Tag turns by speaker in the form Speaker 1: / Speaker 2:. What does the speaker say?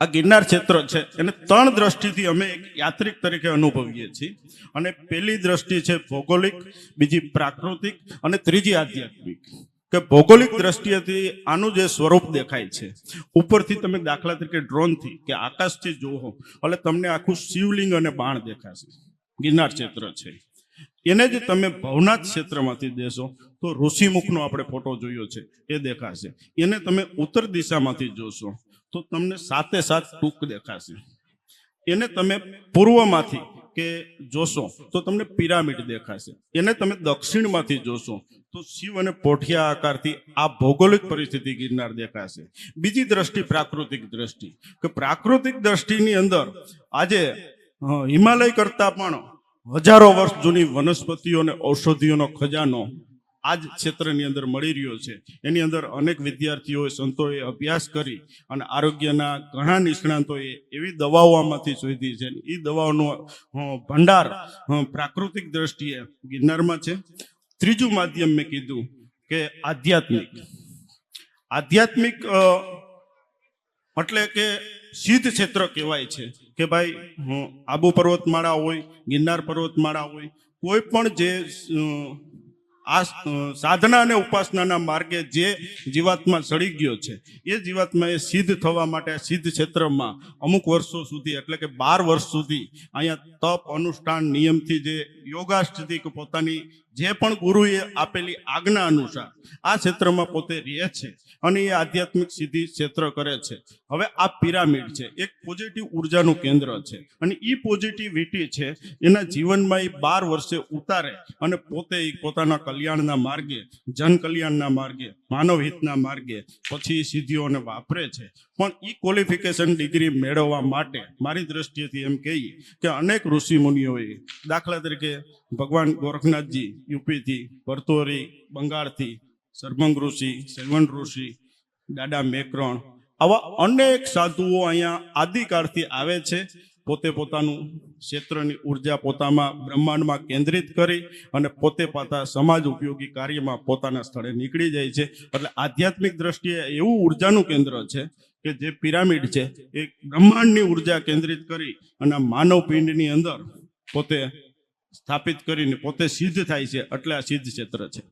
Speaker 1: આ ગિરનાર ક્ષેત્ર છે. એને ત્રણ દ્રષ્ટિથી અમે એક યાત્રિક તરીકે અનુભવીએ છીએ. અને પહેલી દ્રષ્ટિ છે ભૌગોલિક, બીજી પ્રાકૃતિક અને ત્રીજી આધ્યાત્મિક. કે ભૌગોલિક દ્રષ્ટિએથી આનું જે સ્વરૂપ દેખાય છે. ઉપરથી તમે દાખલા તરીકે ડ્રોનથી કે આકાશથી જોવો, એટલે તમને આખું શિવલિંગ અને બાણ દેખાશે. ગિરનાર ક્ષેત્ર છે. એને જ તમે ભવનાથ ક્ષેત્રમાંથી દેશો, તો ઋષિમુખનો આપણે ફોટો જોયો છે, એ દેખાશે. એને તમે ઉત્તર દિશામાંથી જોશો, તો તમને સાતે સાત ટૂંક દેખાશે. એને તમે પૂર્વમાંથી કે જોશો, તો તમને પિરામિડ દેખાશે. એને તમે દક્ષિણમાંથી જોશો, તો શિવ અને પોઠિયા આકારથી આ ભૌગોલિક પરિસ્થિતિ ગિરનાર દેખાશે. બીજી દ્રષ્ટિ પ્રાકૃતિક દ્રષ્ટિ, કે પ્રાકૃતિક દ્રષ્ટિની અંદર આજે હિમાલય કરતાં પણ હજારો વર્ષ જૂની વનસ્પતિઓ અને ઔષધિઓનો ખજાનો આ જ ક્ષેત્રની અંદર મળી રહ્યો છે. એની અંદર અનેક વિદ્યાર્થીઓએ સંતોએ અભ્યાસ કરી અને આરોગ્યના ઘણા નિષ્ણાંતોએ એવી દવાઓ આમાંથી શોધી છે. એ દવાઓનો ભંડાર પ્રાકૃતિક દ્રષ્ટિએ ગિરનારમાં છે. ત્રીજું માધ્યમ મેં કીધું કે આધ્યાત્મિક. આધ્યાત્મિક એટલે કે સિદ્ધ ક્ષેત્ર કહેવાય છે કે ભાઈ આબુ પર્વતમાળા હોય, ગિરનાર પર્વતમાળા હોય, કોઈ પણ જે આ સાધના અને ઉપાસનાના માર્ગે જે જીવાત્મા સડી ગયો છે, એ જીવાત્મા એ સિદ્ધ થવા માટે સિદ્ધ ક્ષેત્રમાં અમુક વર્ષો સુધી, એટલે કે બાર વર્ષ સુધી અહીંયા તપ અનુષ્ઠાન નિયમથી જે યોગાષ્ટથી પોતાની જે પણ ગુરુએ આપેલી આજ્ઞા અનુસાર આ ક્ષેત્રમાં પોતે રહે છે અને એ આધ્યાત્મિક સિદ્ધિ ક્ષેત્ર કરે છે. હવે આ પિરામિડ છે, એક પોઝિટિવ ઉર્જાનું કેન્દ્ર છે અને એ પોઝિટિવિટી છે, એના જીવનમાં એ બાર વર્ષે ઉતારે અને પોતે પોતાના કલ્યાણના માર્ગે જન કલ્યાણના માર્ગે માનવ હિતના માર્ગે, પછી સિદ્ધિઓને વાપરે છે. પણ એ ક્વોલિફિકેશન ડિગ્રી મેળવવા માટે મારી દ્રષ્ટિએથી એમ કહીએ કે અનેક ઋષિ મુનિઓએ દાખલા તરીકે ભગવાન ગોરખનાથજી યુપીથી ભરતોરી બંગાળથી, સરભંગ ઋષિ, સેવન ઋષિ, દાદા મેકરણ આવા અનેક સાધુઓ અહીંયા આદિકાળથી આવે છે. પોતે પોતાનું ક્ષેત્રની ઊર્જા પોતામાં બ્રહ્માંડમાં કેન્દ્રિત કરી અને પોતે પાતા સમાજ ઉપયોગી કાર્યમાં પોતાના સ્થળે નીકળી જાય છે. એટલે આધ્યાત્મિક દ્રષ્ટિએ એવું ઉર્જાનું કેન્દ્ર છે કે જે પિરામિડ છે, એ બ્રહ્માંડની ઊર્જા કેન્દ્રિત કરી અને માનવ પિંડની અંદર પોતે સ્થાપિત કરીને પોતે સિદ્ધ થાય છે. એટલે આ સિદ્ધ ક્ષેત્ર છે.